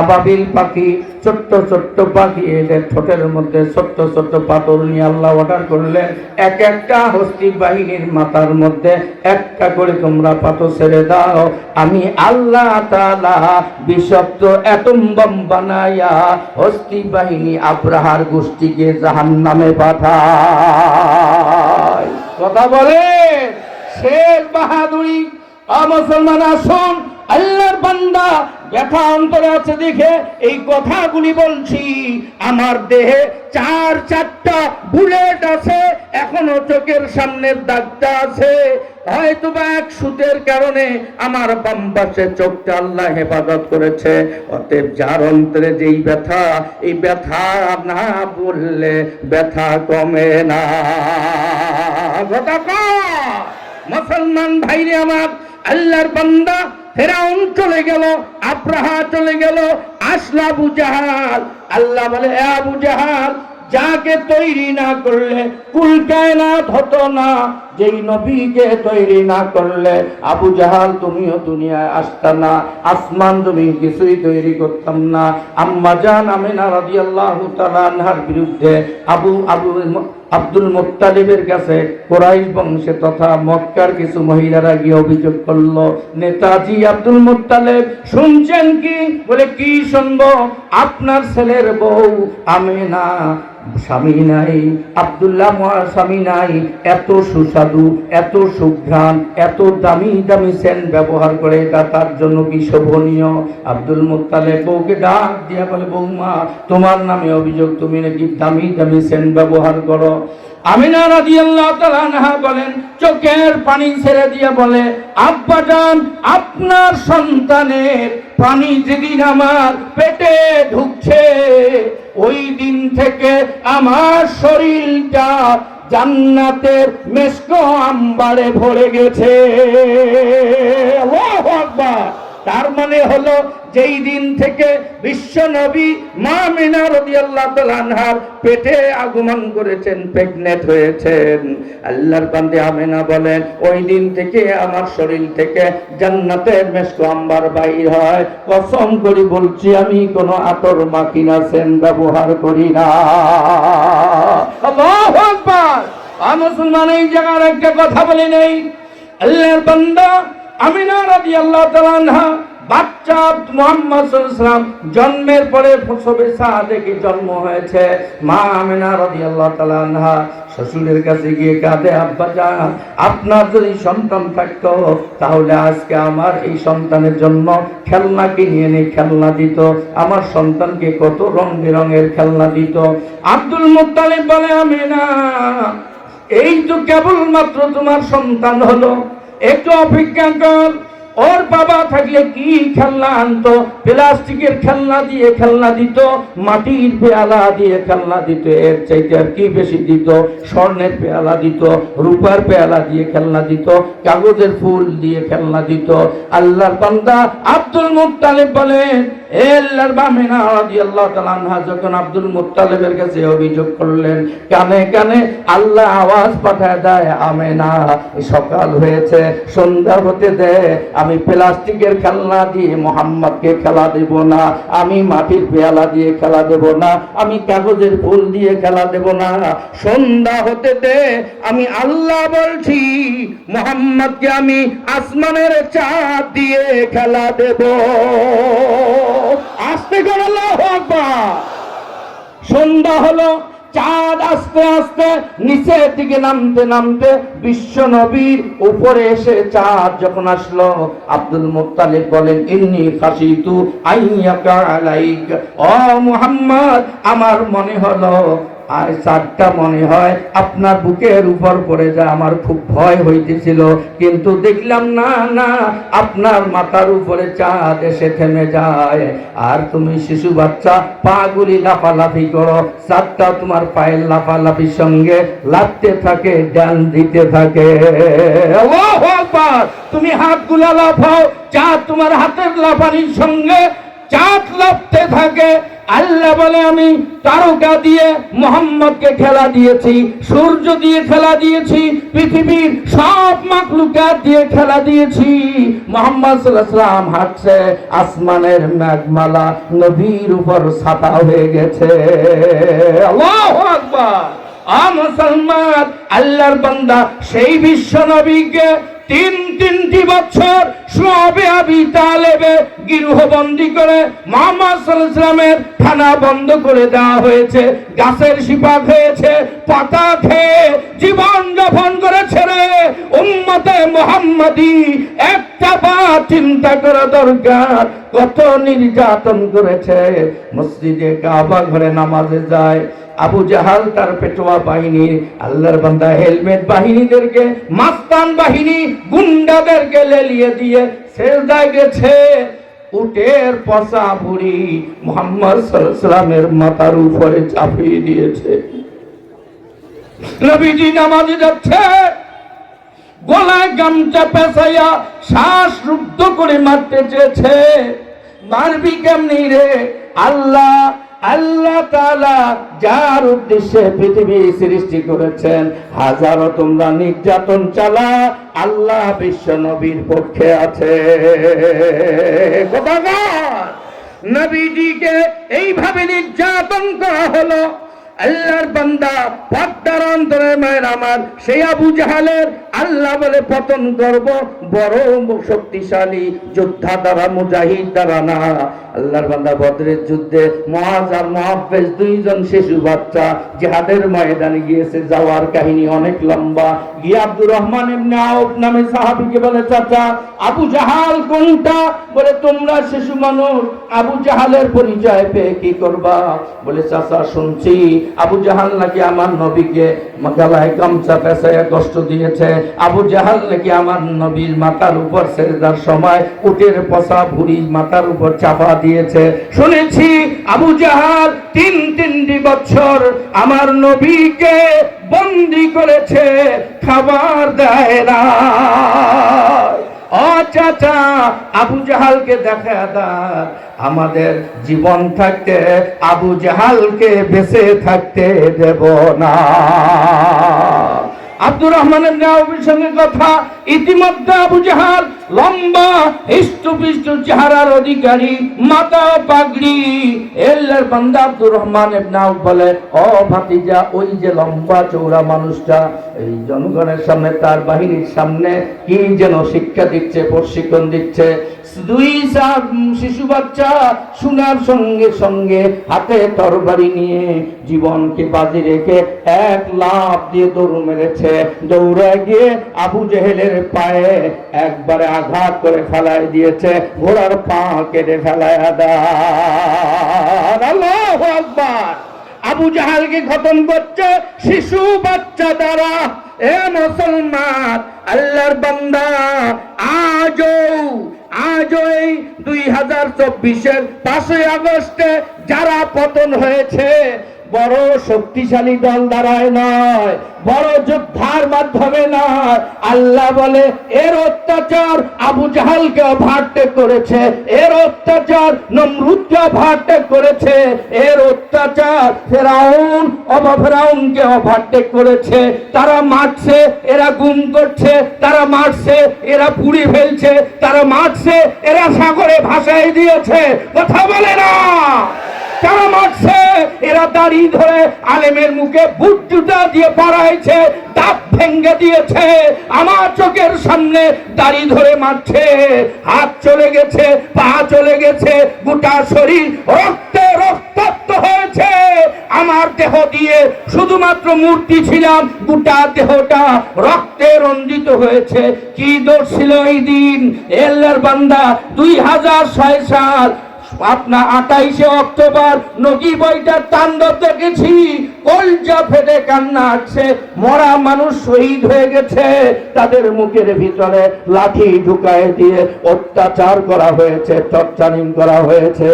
আবাবিল পাখি, ছোট্ট ছোট্ট পাখি, এদের ঠোঁটের মধ্যে ছোট্ট ছোট্ট পাথর নিয়ে আল্লাহ অর্ডার করলেন। এক একটা হস্তি বাহিনীর মাথার মধ্যে একটা করে তোমরা পাথর ছেড়ে দাও। আমি আল্লাহ তাআলা বিষাক্ত এতম বম বানাইয়া হস্তি বাহিনী আব্রাহার গোষ্ঠীকে জাহান নামে পাঠায় কথা বলে শেখ বাহাদুরি। মুসলমান, আসুন, আল্লাহর বান্দা, ব্যথা অন্তরে আছে দেখে এই কথাগুলি বলছি। আমার দেহে চার, চারটা বুলেট আছে, এখনও চোখের সামনের দাগটা আছে। হয়তো বা এক সুতের কারণে আমার বাম পাশে চোখটা আল্লাহ হেফাজত করেছে। অতএব যার অন্তরে যেই ব্যথা, এই ব্যথা না বললে ব্যথা কমে না। মুসলমান ভাইরে আমার আল্লাহর বান্দা ফেরাউন চলে গেল, আব্রাহা চলে গেল, আসলা বুজাহাল আল্লাহ বলে আবু জাহাল, যাকে তৈরি না করলে কুল কায়নাত হতো না। যেই নবীকে তৈরি না করলে আবু জাহাল তুমিও দুনিয়ায় আসতা না, আসমান তুমি কিছুই তৈরি করতাম না। আম্মা জান আমিনা রাদিয়াল্লাহু তাআলা আনহার বিরুদ্ধে আবু আবু আব্দুল মুত্তালিবের কাছে কোরাইশ বংশে তথা মক্কার কিছু মহিলারা গিয়ে অভিযোগ করল, নেতাজি আব্দুল মুত্তালিব, শুনছেন কি? বলে, কি শুনব? আপনার ছেলের বউ আমেনা, স্বামী নাই, আব্দুল্লাহ স্বামী নাই, এত সুস্বাদু এত সুঘ্রাণ, এত দামি দামি সেন্ট ব্যবহার করে এটা তার জন্য কি শোভনীয়? আব্দুল মুত্তালেব বউকে ডাক দিয়া বলে, বৌমা, তোমার নামে অভিযোগ, তুমি নাকি দামি দামি সেন্ট ব্যবহার করো? বলেন, চোখের পানি ছেড়ে দিয়ে বলে আব্বাজান আপনার সন্তানের পানি যেদিন আমার পেটে ঢুকছে, ওই দিন থেকে আমার শরীরটা জান্নাতের মেস্ক আম্বারে ভরে গেছে। তার মানে হলো যেই দিন থেকে বিশ্ব নবী মা মিনা রাদিয়াল্লাহু তাআলা আনহার পেটে আগমন করেছেন প্রেগনেন্ট হয়েছেন। আল্লাহর বান্দে আমেনা বলেন, ওই দিন থেকে আমার শরীর থেকে জান্নাতের মেসকো আম্বার বাইর হয়। কসম করি বলছি, আমি কোনো আতর মাখি না, সেন ব্যবহার করি না। আল্লাহু আমি মুসলমান এই জায়গার একটা কথা বলি নেই। আল্লাহর বান্দা আমিনা রাদিয়াল্লাহু তাআলা বাচ্চা মোহাম্মদ জন্মের পরে প্রসবে দেখে জন্ম হয়েছে? মা আমিনা রাদিয়াল্লাহু তাআলা আনহা শ্বশুরের কাছে গিয়ে কাঁদে, আব্বা যান আপনার যদি সন্তান থাকতো, তাহলে আজকে আমার এই সন্তানের জন্য খেলনা কিনে নিয়ে খেলনা দিত। আমার সন্তানকে কত রং বেরঙের খেলনা দিত। আব্দুল মুত্তালিব বলে, আমিনা, এই তো কেবলমাত্র তোমার সন্তান হলো। একটু অপেক্ষা কর ওর বাবা থাকলে কি খেলনা আনতো? প্লাস্টিকের খেলনা দিয়ে খেলনা দিত, মাটির পেয়ালা দিয়ে খেলনা দিত, এর চাইতে আর কি বেশি দিত? স্বর্ণের পেয়ালা দিত, রূপার পেয়ালা দিয়ে খেলনা দিত, কাগজের ফুল দিয়ে খেলনা দিত। আল্লাহর বান্দা আব্দুল মুক্তালিফ বলেন যখন আব্দুল মুত্তালিবের কাছে অভিযোগ করলেন, কানে কানে আল্লাহ আওয়াজ পাঠায় দেয়, আমেনা, সকাল হয়েছে, সন্ধ্যা হতে দে, আমি প্লাস্টিকের খেলনা দিয়ে মোহাম্মদকে খেলা দেব না, আমি মাটির পেয়ালা দিয়ে খেলা দেব না, আমি কাগজের ফুল দিয়ে খেলা দেব না, সন্ধ্যা হতে দে, আমি আল্লাহ বলছি, মোহাম্মদকে আমি আসমানের চাঁদ দিয়ে খেলা দেব। করে সন্ধ্যা হলো, চাঁদ আস্তে আস্তে নিচের দিকে নামতে নামতে বিশ্ব নবীর উপরে এসে চাঁদ যখন আসলো, আব্দুল মুত্তালিব বলেন, ইন্নি খাসিতু আইয়াকা আলাইক। ও মুহাম্মদ, আমার মনে হলো আর চাঁদটা মনে হয় আপনার বুকের উপর পড়ে যায়। আমার খুব ভয় হইতেছিল। কিন্তু দেখলাম, না না, আপনার মাথার উপরে চাঁদ এসে থেমে যায়। আর তুমি শিশু বাচ্চা, পাগুলি লাফালাফি করো। চাঁদটা তোমার পায়ের লাফালাফির সঙ্গে লাফতে থাকে, ডান দিতে থাকে। তুমি হাতগুলা লাফাও, চাঁদ তোমার হাতের লাফানির সঙ্গে চাঁদ লাফতে থাকে। আল্লাহ বলে, আমি তারকা দিয়ে মোহাম্মদকে খেলা দিয়েছি, সূর্য দিয়ে খেলা দিয়েছি, পৃথিবীর সব মাকলুকাত দিয়ে খেলা দিয়েছি। মোহাম্মদ সাল্লাম হাঁটছে, আসমানের মেঘমালা নবীর উপর ছাতা হয়ে গেছে। আল্লাহু আকবার! আ মুসলমান, আল্লাহর বান্দা, সেই বিশ্ব নবীকে তিন তিনটি বছর সবে আবি তালেবে গৃহবন্দী করে মোহাম্মদ সাল্লামের থানা বন্ধ করে দেওয়া হয়েছে। গাছের শিপা খেয়েছে পাতা খেয়ে জীবন যাপন করে উম্মতে মোহাম্মদী, একটা বা চিন্তা করা দরকার। কত নির্যাতন করেছে। মসজিদে কাবা ঘরে নামাজে যায়। আবু জাহাল তার পেটোয়া বাহিনী আল্লাহর বান্দা হেলমেট বাহিনীদেরকে, মাস্তান বাহিনী গুন্ডাদেরকে লেলিয়ে দিয়ে সেজদায় গেছে। উটের পচা বুড়ি মোহাম্মদ সাল্লামের মাথার উপরে চাপিয়ে দিয়েছে। নবীজি নামাজে যাচ্ছে। গলায় গামছা পেঁচাইয়া শ্বাস রুদ্ধ করে মারতে চেয়েছে। মারবি কেমনি রে? আল্লাহ আল্লাহ তাআলা যার উদ্দেশ্যে পৃথিবী সৃষ্টি করেছেন, হাজারো তোমরা নির্যাতন চালা, আল্লাহ বিশ্ব নবীর পক্ষে আছে। নবীজিকে এইভাবে নির্যাতন করা হলো। আল্লাহর বান্দা পদ্মার অন্তরে মায়ের আমার, সেই আবু জাহালের আল্লাহ বলে, পতন করব বড় শক্তিশালী যোদ্ধা দ্বারা, মুজাহিদ দ্বারা না। আল্লাহর বান্দা বদরের যুদ্ধে মহাজ আর মহাফেজ দুইজন শিশু বাচ্চা জিহাদের ময়দানে গিয়েছে। যাওয়ার কাহিনী অনেক লম্বা। গিয়ে আব্দুর রহমান ইবনে আউফ নামে সাহাবীকে বলে, চাচা, আবু জাহাল কোনটা? বলে, তোমরা শিশু মানুষ, আবু জাহালের পরিচয় পেয়ে কি করবা? বলে, চাচা, শুনছি। আবু জাহাল নাকি আমার নবীকে গালায় গামছা পেঁচাইয়া কষ্ট দিয়েছে। আবু জাহাল নাকি আমার নবীর মাথার উপর সেজদার সময় উটের পচা ভুড়ি মাথার উপর চাপা দিয়েছে? শুনেছি আবু জাহাল তিন তিনটি বছর আমার নবীকে বন্দি করেছে, খাবার দেয় না। ও চাচা, আবু জাহালকে দেখা দার আমাদের জীবন থাকতে আবু জাহালকে বেঁচে থাকতে দেব না। আব্দুর রহমানের নাওবির সঙ্গে কথা, ইতিমধ্যে আবু জাহাল লম্বা হিষ্টপিষ্ট চেহারার অধিকারী, মাতা পাগড়ি। এল্লার বান্দা আব্দুর রহমান নাও বলে, ও ভাতিজা, ওই যে লম্বা চৌড়া মানুষটা, এই জনগণের সামনে, তার বাহিনীর সামনে কি যেন শিক্ষা দিচ্ছে, প্রশিক্ষণ দিচ্ছে? দুই শিশু বাচ্চা শোনার সঙ্গে সঙ্গে হাতে তরবারি নিয়ে জীবনকে বাজি রেখে এক লাফ দিয়ে দৌড় মেরেছে। দৌড়ে গিয়ে আবু জেহেলের পায়ে একবারে আঘাত করে ফেলাই দিয়েছে। ঘোড়ার পা কেটে ফেলায় আল্লাহু আকবার! আবু জাহালকে খতম করছে শিশু বাচ্চা দ্বারা। এ মুসলমান, আল্লাহর বান্দা, আজও আজও এই দুই হাজার চব্বিশের পাঁচই আগস্টে যারা পতন হয়েছে, বড় শক্তিশালী দল দ্বারায় নয়, বড় যোদ্ধার মাধ্যমে নয়। আল্লাহ বলে, এর অত্যাচার আবু জাহালকে ভাটে করেছে, এর অত্যাচার নমরুদকে ভাটে করেছে, এর অত্যাচার ফেরাউন অবফেরাউনকে অভাটে করেছে। তারা মারছে এরা গুম করছে, তারা মারছে, এরা পুড়ি ফেলছে, তারা মারছে, এরা সাগরে ভাসাই দিয়েছে। কথা বলে না। তারা মারছে, এরা দাড়ি ধরে আলেমের মুখে বুট জুতা দিয়ে পড়াইছে, দাঁত ভেঙ্গে দিয়েছে, আমার চোখের সামনে দাড়ি ধরে মারছে। হাত চলে গেছে, পা চলে গেছে, গোটা শরীর রক্তে রক্তাক্ত হয়েছে। আমার দেহ দিয়ে শুধুমাত্র মূর্তি ছিলাম, গোটা দেহটা রক্তে রঞ্জিত হয়েছে। কি দোষ ছিল এই দিন? এল্লার বান্দা, দুই হাজার ছয় সাল আপনার আঠাইশে অক্টোবর নদী বইটার তাণ্ডব দেখেছি। কলজা ফেটে কান্না আসছে, মরা মানুষ শহীদ হয়ে গেছে। তাদের মুখের ভিতরে লাঠি ঢুকায় দিয়ে অত্যাচার করা হয়েছে টর্চারিং করা হয়েছে।